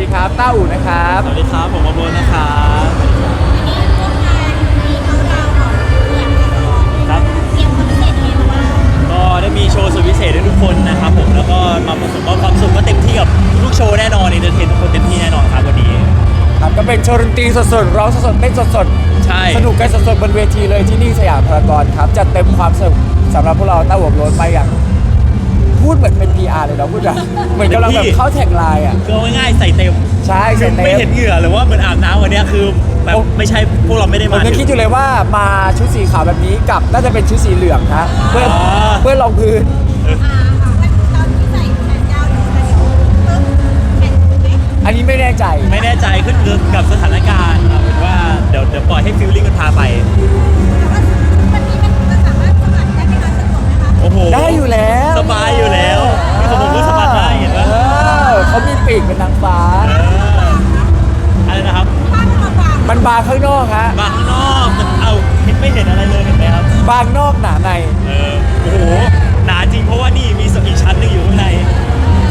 ดีครับต้าอู่นะครับ สวัสดีครับ ผมอโบนนะครับครับก็ได้มีโชว์สุดพิเศษให้ทุกคนนะครับผมแล้วก็มาประสบความสุขก็เต็มที่กับทุกโชว์แน่นอนเอนเตอร์เทนทุกคนเต็มที่แน่นอนครับวันนี้ครับก็เป็นโชว์ดนตรีสดๆร้องสดๆเต้นสดใช่ๆสนุกกันสดๆบนเวทีเลยที่นี่สยามพารากอนครับจัดเต็มความสนุกสำหรับพวกเราต้าอู่โรนไปอย่าง พูดเหมือนเป็น PR เลยเนาะพูดอะเหมือนกำลังแบบเข้าแท็กไลน์อะก็ง่ายๆใส่เต็มใช่ใส่เต็มไม่เห็นเหงื่อหรือว่าเหมือนอาบน้ำวันเนี้ยคือแบบโอ้ไม่ใช่พวกเราไม่ได้ผมมายังคิดอยู่เลยว่ามาชุดสีขาวแบบนี้กับน่าจะเป็นชุดสีเหลืองนะเพื่ออ๋อ เพื่อรองพื้นอันนี้ไม่แน่ใจ ไม่แน่ใจขึ้นอยู่กับสถานการณ์ครับว่าเดี๋ยวเดี๋ยวปล่อยให้ฟิลลิ่งมันพาไป โอ้โหได้อยู่แล้วสบายอยู่แล้วนี่ของผมก็สบายได้เห็นปะเออเขามีปีกเป็นนางฟ้าเอออะไรนะครับมันบางข้างนอกฮะบางข้างนอกแต่เอาเห็นไม่เห็นอะไรเลยเห็นไหมครับ บางนอกหนาในเออโอ้โหหนาจริงเพราะว่านี่มีอีกชั้นหนึงอยู่ข้างใน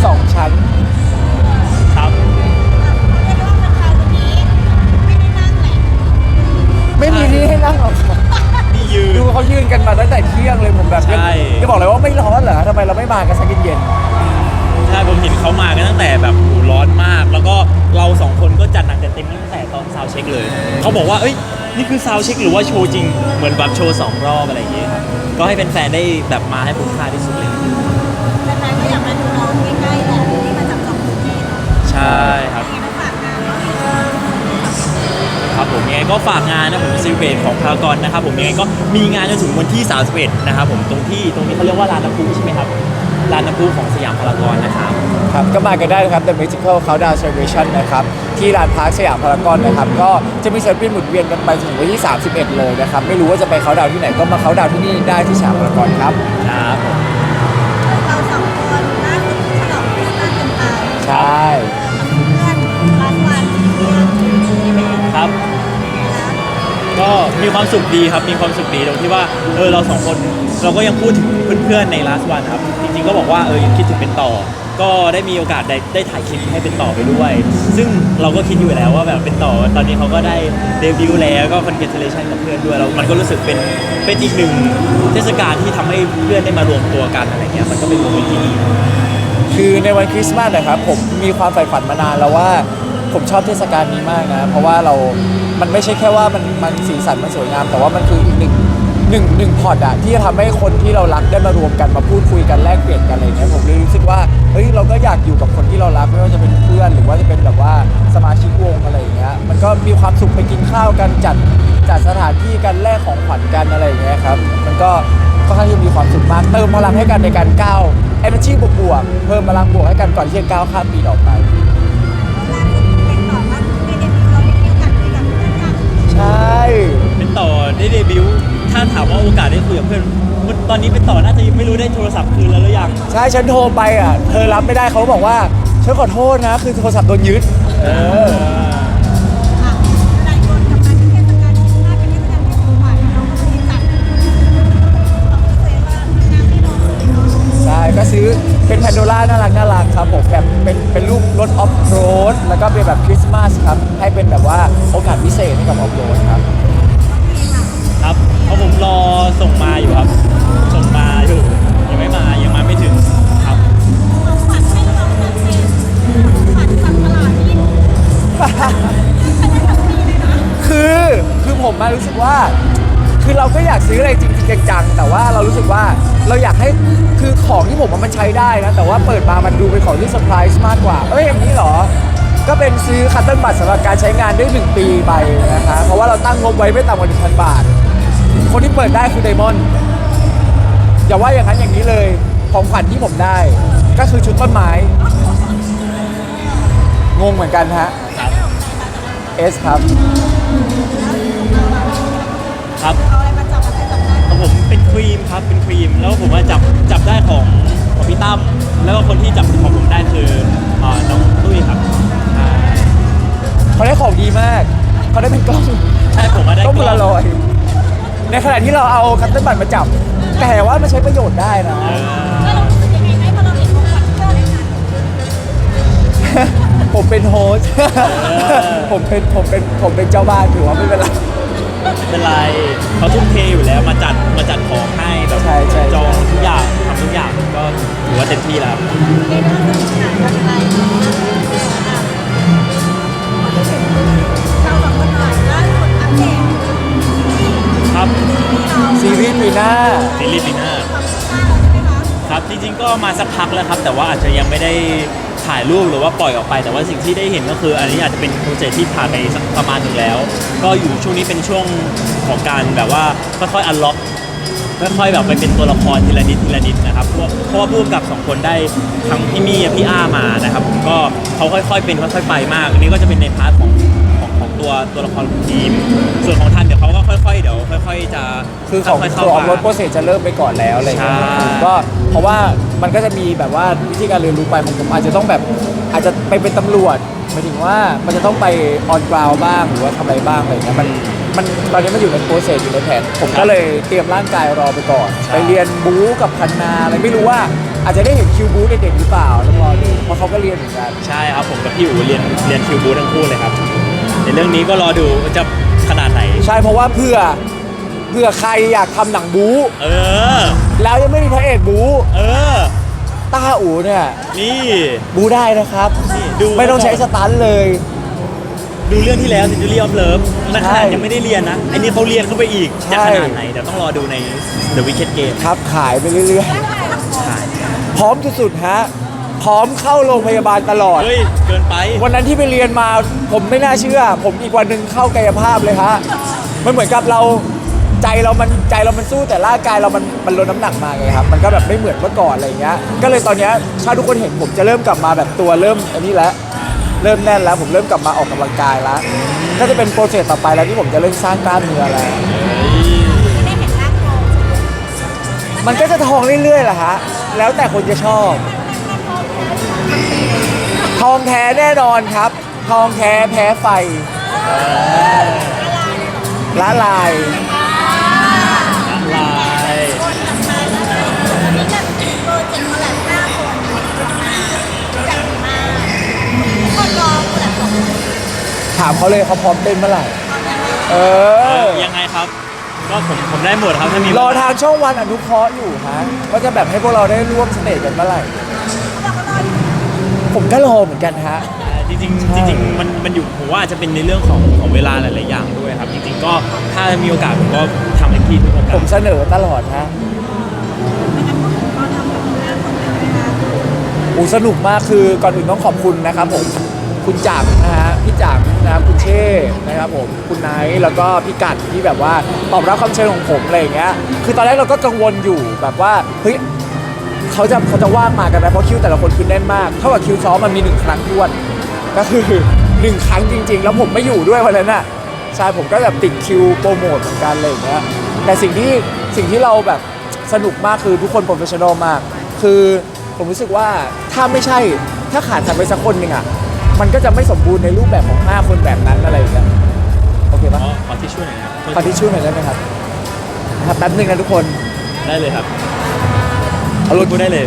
สองชั้น ครับไม่มีที่ให้นั่งหรอกครับนี่ ยืน ดูเขายืนกันมาตั้งแต่เที่ยงเลยผมแบบใช่ จะบอกเลยว่าไม่ร้อนเหรอทำไมเราไม่มากันสักเย็นใช่ผมเห็นเขามากันตั้งแต่แบบโอ้โหร้อนมาก แล้วก็เราสองคนก็จัดหนักจัดเต็มตั้งแต่ตอนซาวด์เช็คเลย เขาบอกว่าเอ้ยนี่คือซาวด์เช็คหรือว่าโชว์จริงเหมือนแบบโชว์สองรอบอะไรอย่างเงี้ยครับก็ให้แฟนๆได้แบบมาให้คุ้มค่าที่สุดเลย ก็ฝากงานนะผมซิลเบตของพารากอนนะครับผมยังไงก็มีงานจนถึงวันที่31นะครับผมตรงที่ตรงนี้เขาเรียกว่าลานน้ำพุใช่ไหมครับลานน้ำพุของสยามพารากอนนะครับๆครับก็มากันได้นะครับ The Magical Countdown Celebration นะครับ ที่ลานพาร์คสยามพารากอนนะครับ ก็จะมีศิลปินหมุนเวียนกันไปจนถึงวันที่ 31 เลยนะครับ ไม่รู้ว่าจะไปเขาน์ดาวน์ที่ไหนก็มาเขาน์ดาวน์ที่นี่ได้ที่สยามพารากอนครับครับผมใช่ครับ ก็มีความสุขดีครับ มีความสุขดีตรงที่ว่าเออเราสองคนเราก็ยังพูดถึงเพื่อนๆในลาสวันครับ จริงๆก็บอกว่าเออยังคิดถึงเป็นต่อ ก็ได้มีโอกาสได้ได้ถ่ายคลิปให้เป็นต่อไปด้วย ซึ่งเราก็คิดอยู่แล้วว่าแบบเป็นต่อ ตอนนี้เขาก็ได้เดบิวต์แล้วก็คอนเกตเลชันกับเพื่อนด้วยแล้วมันก็รู้สึกเป็นเป็นอีกหนึ่งเทศกาลที่ทำให้เพื่อนได้มารวมตัวกันอะไรเงี้ยมันก็เป็นโมเมนต์ที่ดี คือในวันคริสต์มาสนะครับผมมีความใฝ่ฝันมานานแล้วว่า ผมชอบเทศกาลนี้มากนะ เพราะว่าเรา มันไม่ใช่แค่ว่ามันมันสีสันมันสวยงาม แต่ว่ามันคืออีกหนึ่งหนึ่งหนึ่งพอร์ตอะที่จะทำให้คนที่เรารักได้มารวมกันมาพูดคุยกันแลกเปลี่ยนกันอะไรเงี้ยผมเลยรู้สึกว่าเฮ้ยเราก็อยากอยู่กับคนที่เรารักไม่ว่าจะเป็นเพื่อน หรือว่าจะเป็นแบบว่าสมาชิกวงอะไรอย่างเงี้ยมันก็มีความสุขไปกินข้าวกันจัดจัดสถานที่กันแลกของขวัญกันอะไรอย่างเงี้ยครับมันก็ค่อนข้างที่จะมีความสุขมากเติมพลังให้กันในการก้าว energy บวกๆเพิ่มพลังบวกให้กันก่อนที่จะก้าวข้ามปีต่อไป ต่อได้เดบิวต์ถ้าถามว่าโอกาสได้คุยกับเพื่อนตอนนี้เป็นต่อน่าจะยังไม่รู้ได้โทรศัพท์คืนแล้วหรือยังใช่ฉันโทรไปอะ เธอรับไม่ได้เขาบอกว่าฉันขอโทษนะ คือโทรศัพท์โดนยึดเออใช่ก็ซื้อเป็นแพนโดล่าน่ารักน่ารักครับผมแบบเป็นเป็นรูปรถออฟโรดแล้วก็เป็นแบบคริสต์มาสครับ ให้เป็นแบบว่าโอกาสพิเศษให้กับออฟโรดครับ ครับเพราะผมรอส่งมาอยู่ครับ ส่งมาอยู่ยังไม่มายังมาไม่ถึงครับคือคือผมมารู้สึกว่า คือเราก็อยากซื้ออะไรจริงๆจังๆแต่ว่าเรารู้สึกว่าเราอยากให้คือของที่ผมว่ามันใช้ได้นะ แต่ว่าเปิดมามันดูเป็นของที่เซอร์ไพรส์มากกว่า เอ้ยอย่างนี้เหรอ ก็เป็นซื้อคัตเติ้ลบัตรสำหรับการใช้งานได้ 1 ปีไปนะคะเพราะว่าเราตั้งงบไว้ไม่ต่ำกว่า1,000 บาท คนที่เปิดได้คือไดมอนด์อย่าว่าอย่างนั้นอย่างนี้เลยของขวัญที่ผมได้ ก็คือชุดต้นไม้ งงเหมือนกันฮะครับเอสครับ ครับของผมเป็นครีมครับเป็นครีม แล้วผมว่าจับจับได้ของของพี่ตั้มแล้วก็คนที่จับของผมได้คือเอ่อน้องตุ้ยครับใช่เขาได้ของดีมาก เขาได้เป็นกล้อง ใช่ผมมาได้กล้องกพล้ลาองรอยด์ ในขณะที่เราเอาคัตเติ้ลบัตรมาจับ แต่ว่ามันใช้ประโยชน์ได้นะเออผมเป็นโฮสต์ผมเป็นผมเป็นผมเป็นเจ้าบ้านถือว่าไม่เป็นไร ไม่เป็นไรเขาทุ่มเทอยู่แล้วมาจัดมาจัดของให้แบบใช่ใช่ ก็มาสักพักแล้วครับ แต่ว่าอาจจะยังไม่ได้ถ่ายรูปหรือว่าปล่อยออกไป แต่ว่าสิ่งที่ได้เห็นก็คือ อันนี้อาจจะเป็นโปรเจกต์ที่ผ่านไปสักประมาณหนึ่งแล้ว ก็อยู่ช่วงนี้เป็นช่วงของการแบบว่าค่อยๆอันล็อกค่อยๆแบบไปเป็นตัวละครทีละนิดทีละนิดนะครับเพราะเพราะว่าร่วมกับสองคนได้ทั้งพี่มี่พี่อ้ามานะครับผมก็เขาค่อยๆเป็นค่อยๆไปมากอันนี้ก็จะเป็นในพาร์ทของของของตัวตัวละครของทีม ส่วนของทันเดี๋ยวเขา อยๆเดี๋ยวค่อยๆจะคือของค่อยๆตัเข้าวออมาฟรถโปรเซสจะเริ่มไปก่อนแล้วอะไรอย่างเงี้ยใช่ ก็เพราะว่ามันก็จะมีแบบว่าวิธีการเรียนรู้ไปของผมอาจจะต้องแบบอาจจะไปเป็นตำรวจหมายถึงว่ามันจะต้องไปออนกราวบ้างหรือว่าทำอะไรบ้างอะไรอย่างเงี้ยมันมันตอนนี้มันอยู่ในโปรเซสอยู่ในแผนผมก็เลยเตรียมร่างกายรอไปก่อน ไปเรียนบู๊กับพันนาอะไรไม่รู้ว่าอาจจะได้เห็นคิวบู๊เด็กๆหรือเปล่าต้องรอดูเพราะเขาก็เรียนเหมือนกัน ใช่ครับผมกับพี่อู๋เรียนเรียนคิวบูทั้งคู่เลยครับในเรื่องนี้ก็รอดูว่าจะขนาดไหน ใช่เพราะว่าเพื่อ เพื่อใครอยากทำหนังบู๊เออ แล้วยังไม่มีพระเอกบู๊เออ ต้าอู๋เนี่ยนี่ บู๊ได้นะครับ นี่ดู ไม่ต้องใช้สตันท์เลย ดูเรื่องที่แล้ว Century of Love นั่นขนาดใช่ยังไม่ได้เรียนนะไอ้นี่เขาเรียนเข้าไปอีก ใช่ จะขนาดไหน เดี๋ยวต้องรอดูใน The Wicked Game ครับขายไปเรื่อยใช่ๆพร้อมสุดๆฮะ พร้อมเข้าโรงพยาบาลตลอด เฮ้ย เกินไป วันนั้นที่ไปเรียนมาผมไม่น่าเชื่อ ผมอีกวันหนึ่งเข้ากายภาพเลยฮะมันเหมือนกับเรา ใจเรามันใจเรามันสู้แต่ร่างกายเรามันมันลดน้ำหนักมาไงครับ มันก็แบบไม่เหมือนเมื่อก่อนอะไรเงี้ย ก็เลยตอนเนี้ยถ้าทุกคนเห็นผมจะเริ่มกลับมาแบบตัวเริ่มอันนี้แล้วเริ่มแน่นแล้วผมเริ่มกลับมาออกกำลังกายแล้วก็จะเป็นโปรเจกต์ต่อไปแล้วที่ผมจะเริ่มสร้างกล้ามเนื้อแล้ว ไม่ได้เห็นร่างทองมันก็จะทองเรื่อยๆแหละฮะ แล้วแต่คนจะชอบ ทองแท้แน่นอนครับ ทองแท้แพ้ไฟละลาย ถามเขาเลยเขาพร้อมเต้นเมื่อไหร่ เอเออ อยังไงครับ ก็ผมผมได้หมดครับถ้ามีรอทางช่องวันอนุเคราะห์อยู่ฮะว่าจะแบบให้พวกเราได้ร่วมสเตจกันเมื่อไหร่ ผมก็รอเหมือนกันฮะจริงใช่ ๆจริงๆมันมันอยู่ผมว่าอาจจะเป็นในเรื่องของของเวลาหลาย ๆ อย่างด้วยครับ จริง ๆ ก็ถ้ามีโอกาสผมก็ทำเต็มที่ทุกโอกาผสมเสนอตลอดฮะอูสนุกมากคือก่อนอื่นต้องขอบคุณนะครับผม คุณจักรนะฮะพี่จักรนะครับคุณเช่นะครับผมคุณไนท์แล้วก็พี่กัดที่แบบว่าตอบรับคำเชิญของผมอะไรอย่างเงี้ยคือตอนแรกเราก็กังวลอยู่แบบว่าเฮ้ยเขาจะเขาจะว่างมากันไหมเพราะคิวแต่ละคนคือแน่นมากเท่ากับคิวซ้อมมันมีหนึ่งครั้งท้วน ก็คือหนึ่งครั้งจริง ๆ แล้วผมไม่อยู่ด้วยวันนั้นน่ะใช่ผมก็แบบติดคิวโปรโมทเหมือนกันอะไรอย่างเงี้ยแต่สิ่งที่สิ่งที่เราแบบสนุกมากคือทุกคนโปรเฟชชั่นอลมาก คือผมรู้สึกว่าถ้าไม่ใช่ถ้าขาดใครไปสักคนหนึ่งอะ มันก็จะไม่สมบูรณ์ในรูปแบบของ 5 คนแบบนั้นอะไรอย่างเงี้ยโอเคขปะอขอที่ช่วยหน่อยนะครับขอที่ช่วยหน่อยได้ไหมครับครับแป๊บนึงนะทุกคนได้เลยครับเอารถพูดได้เลย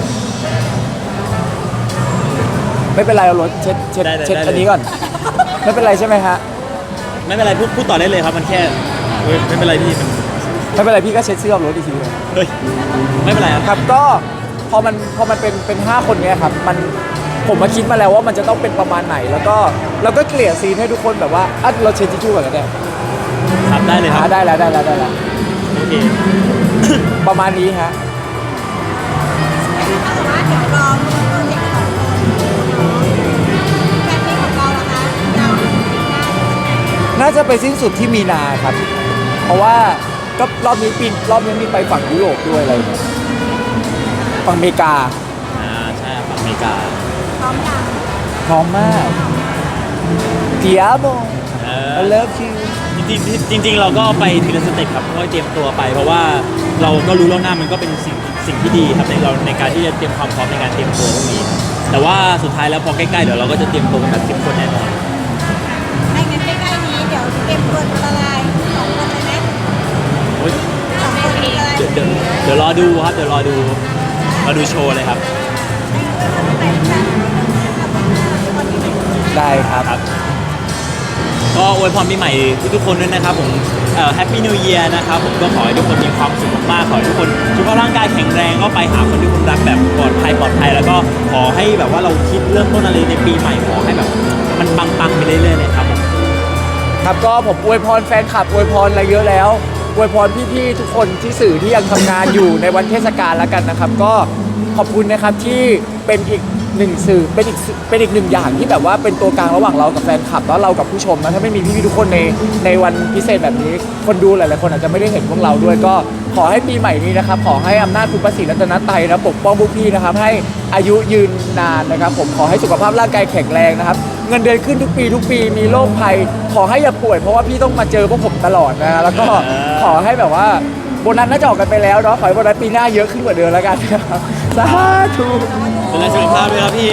ไม่เป็นไรเอารถเช็ดเช็ดได้เลยเช็ดได้เลย อันนี้ก่อน ไม่เป็นไรใช่ไหมฮะไม่เป็นไรพูดพูดต่อได้เลยครับ มันแค่เฮ้ยไม่เป็นไรพี่มันไม่เป็นไรพี่ก็เช็ดเสื้อรถอีกทีหนึ่งเฮ้ยไม่เป็นไรครับ ครับก็พอมันพอมันเป็นเป็นห้าคนเนี้ยครับมัน ผมมาคิดมาแล้วว่ามันจะต้องเป็นประมาณไหน แล้วก็แล้วก็เกลี่ยซีนให้ทุกคนแบบว่าอะเราเช็ดทิชชู่ก่อนก็ได้ครับได้เลยคอ่ารับได้แล้วได้แล้วได้แล้วโอเคประมาณนี้ฮะแต่ว่าเดี๋ยวรอโปรเจกต์ของแฟนเพลงของเราล่ะคะยาวถึงปีหน้าน่าจะไปสิ้นสุดที่มีนาครับ เพราะว่าก็รอบนี้ปีรอบนี้มีไปฝั่งยุโรปด้วยอะไรอย่างเงี้ยฝั่งอเมริกาอ่าใช่ครับฝั่งอเมริกาพ ร้อมยังพร้อมมากเดียโมเอ I อ love you จริงๆจริงๆ เราก็ไปทีละสเต็ปครับค่อยๆเตรียมตัวไป เพราะว่าเราก็รู้ล่วงหน้ามันก็เป็นสิ่งสิ่งที่ดีครับในเราในการที่จะเตรียมความพร้อมในการเตรียมตัวพวกนี้ แต่ว่าสุดท้ายแล้วพอใกล้ๆเดี๋ยวเราก็จะเตรียมตัวกันแบบเข้มข้นแน่นอนไม่งั้นใกล้ๆนี้เดี๋ยวเตรียมตัวละลายสองคนเลยไหมโอ๊ยสองคนละลายเดี๋ยวเดี๋ยวเดี๋ยวรอดูครับเดี๋ยวรอดูรอดูโชว์เลยครับ อวยพรปีใหม่ทุกๆคนด้วยนะครับผมแฮปปี้นิวเยียร์นะครับผมก็ขอให้ทุกคนมีความสุขมากๆขอให้ทุกคนสุขภาพร่างกายแข็งแรงก็ไปหาคนที่คุณรักแบบปลอดภัยปลอดภัยแล้วก็ขอให้แบบว่าเราคิดเริ่มต้นอะไรในปีใหม่ขอให้แบบ มันปังๆไปเรื่อยๆเลยครับผมครับก็ผมอวยพรแฟนคลับอวยพรอะไรเยอะแล้วอวยพรพี่ๆทุกคนที่สื่อที่ยังทำงานอยู่ในวันเทศกาลแล้วกันนะครับ ก็ขอบคุณนะครับที่เป็นอีก หนึ่งสื่อเป็นอีกสื่อเป็นอีกหนึ่งอย่างที่แบบว่าเป็นตัวกลางระหว่างเรากับแฟนคลับแล้วเรากับผู้ชมนะถ้าไม่มีพี่ๆทุกคนในในวันพิเศษแบบนี้ คนดูหลายๆคนอาจจะไม่ได้เห็นพวกเราด้วยก็ขอให้ปีใหม่นี้นะครับ ขอให้อำนาจคุณประสิทธิ์รัตนตรัยนะปกป้องพวกพี่นะครับ ให้อายุยืนนานนะครับ ผมขอให้สุขภาพร่างกายแข็งแรงนะครับ เงินเดือนขึ้นทุกปีทุกปีมีโรคภัย ขอให้อย่าป่วยเพราะว่าพี่ต้องมาเจอพวกผมตลอดนะแล้วก็ขอให้แบบว่า โบนัสน่าจะออกกันไปแล้วเนาะขอให้โบนัสปีหน้าเยอะขึ้นกว่าเดิมแล้วกันครับสาธุ เป็นไรสุขภาพด้วยครับพี่